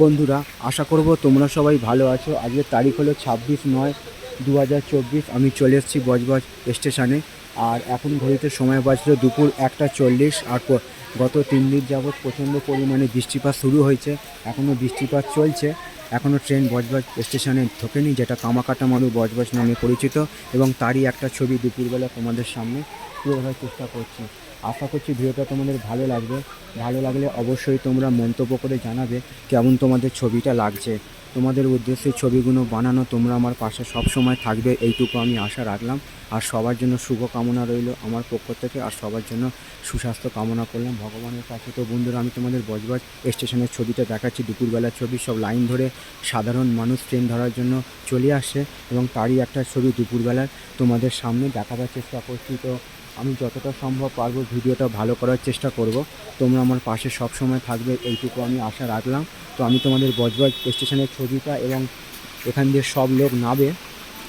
বন্ধুরা, আশা করব তোমরা সবাই ভালো আছো। আজকের তারিখ হলো ছাব্বিশ নয় দু আমি চলে এসেছি বজবজ স্টেশনে। আর এখন ঘড়িতে সময় বাজলো দুপুর একটা চল্লিশ। আর গত তিন দিন যাবৎ প্রচণ্ড পরিমাণে বৃষ্টিপাত শুরু হয়েছে। এখনও বৃষ্টিপাত চলছে। এখনও ট্রেন বজবজ স্টেশনে ঢোকেনি যেটা কামাকাটা মারু বজবজ নামে পরিচিত। এবং তারই একটা ছবি দুপুরবেলা তোমাদের সামনে তুলে ধরার চেষ্টা করছি। আশা করছি ভিডিওটা তোমাদের ভালো লাগবে। ভালো লাগলে অবশ্যই তোমরা মন্তব্য করে জানাবে কেমন তোমাদের ছবিটা লাগছে। তোমাদের উদ্দেশ্যে ছবিগুলো বানানো তোমরা আমার পাশে সব সময় থাকবে, এইটুকু আমি আশা রাখলাম। আর সবার জন্য শুভ কামনা রইল আমার পক্ষ থেকে, আর সবার জন্য সুস্বাস্থ্য কামনা করলাম ভগবানের কাছে। তো বন্ধুরা, আমি তোমাদের বজবজ স্টেশনের ছবিটা দেখাচ্ছি, দুপুরবেলার ছবি, সব লাইন ধরে সাধারণ মানুষ ট্রেন ধরার জন্য চলে আসছে এবং তারই একটা ছবি দুপুরবেলার তোমাদের সামনে দেখাবার চেষ্টা করছি। তো আমি যতটা সম্ভব পারব ভিডিওটা ভালো করার চেষ্টা করব। তোমরা আমার পাশে সব সময় থাকবে, এইটুকু আমি আশা রাখলাম। তো আমি তোমাদের বজবজ স্টেশনের ছবিটা এবং এখান দিয়ে সব লোক নাবে,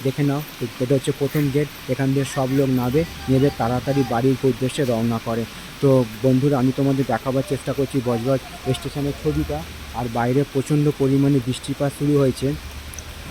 দেখে নাও। এটা হচ্ছে প্রথম গেট এখান দিয়ে সব লোক নাবে, নেবে, তাড়াতাড়ি বাড়ির উদ্দেশ্যে রওনা করে। তো বন্ধুরা, আমি তোমাদের দেখাবার চেষ্টা করছি বজবজ স্টেশনের ছবিটা। আর বাইরে প্রচণ্ড পরিমাণে বৃষ্টিপাত শুরু হয়েছে।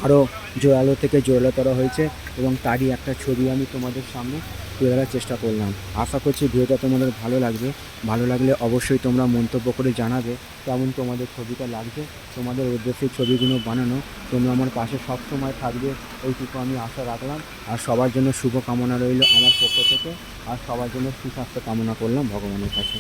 আরও জোরালো থেকে জোরালোতর হয়েছে এবং তারই একটা ছবি আমি তোমাদের সামনে তুলে ধরার চেষ্টা করলাম। আশা করছি ভিডিওটা তোমাদের ভালো লাগবে। ভালো লাগলে অবশ্যই তোমরা মন্তব্য করে জানাবে কেমন তোমাদের ছবিটা লাগছে, তোমাদের উদ্দেশ্যে ছবিগুলো বানানো। তোমরা আমার পাশে সব সময় থাকবে, এইটুকু আমি আশা রাখলাম। আর সবার জন্য শুভ কামনা রইল আমার পক্ষ থেকে। আর সবার জন্য সুস্বাস্থ্য কামনা করলাম ভগবানের কাছে।